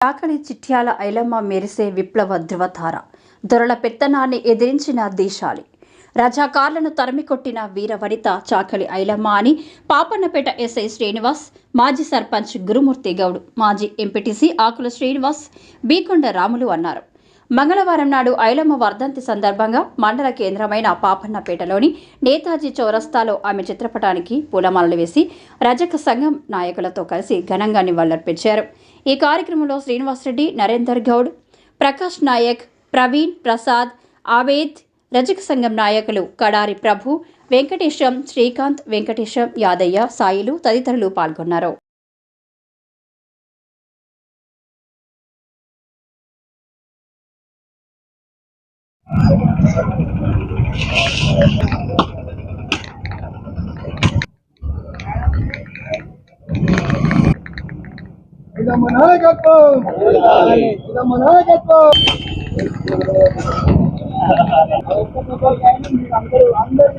చాకలి చిట్యాల ఐలమ్మ మెరిసే విప్లవ ధృవతార దొరల పెత్తనాన్ని ఎదిరించిన దేశాలి. రజాకార్లను తరిమికొట్టిన వీరవనిత చాకలి ఐలమ్మ అని పాపన్నపేట ఎస్ఐ శ్రీనివాస్ మాజీ సర్పంచ్ గురుమూర్తి గౌడ్ మాజీ ఎంపీటీసీ ఆకుల శ్రీనివాస్ బీకొండ రాములు అన్నారు. మంగళవారం నాడు ఐలమ్మ వర్ధంతి సందర్భంగా మండల కేంద్రమైన పాపన్నపేటలోని నేతాజీ చౌరస్తాలో ఆమె చిత్రపటానికి పూలమాలలు వేసి రజక సంఘం నాయకులతో కలిసి ఘనంగా నివాళులర్పించారు. ఈ కార్యక్రమంలో శ్రీనివాసరెడ్డి నరేందర్ గౌడ్ ప్రకాష్ నాయక్ ప్రవీణ్ ప్రసాద్ ఆవేద్ రజక సంఘం నాయకులు కడారి ప్రభు వెంకటేశం శ్రీకాంత్ వెంకటేశం యాదయ్య సాయిలు తదితరులు పాల్గొన్నారు. Idaman hagat po! Idaman hagat po! అందరూ అందరూ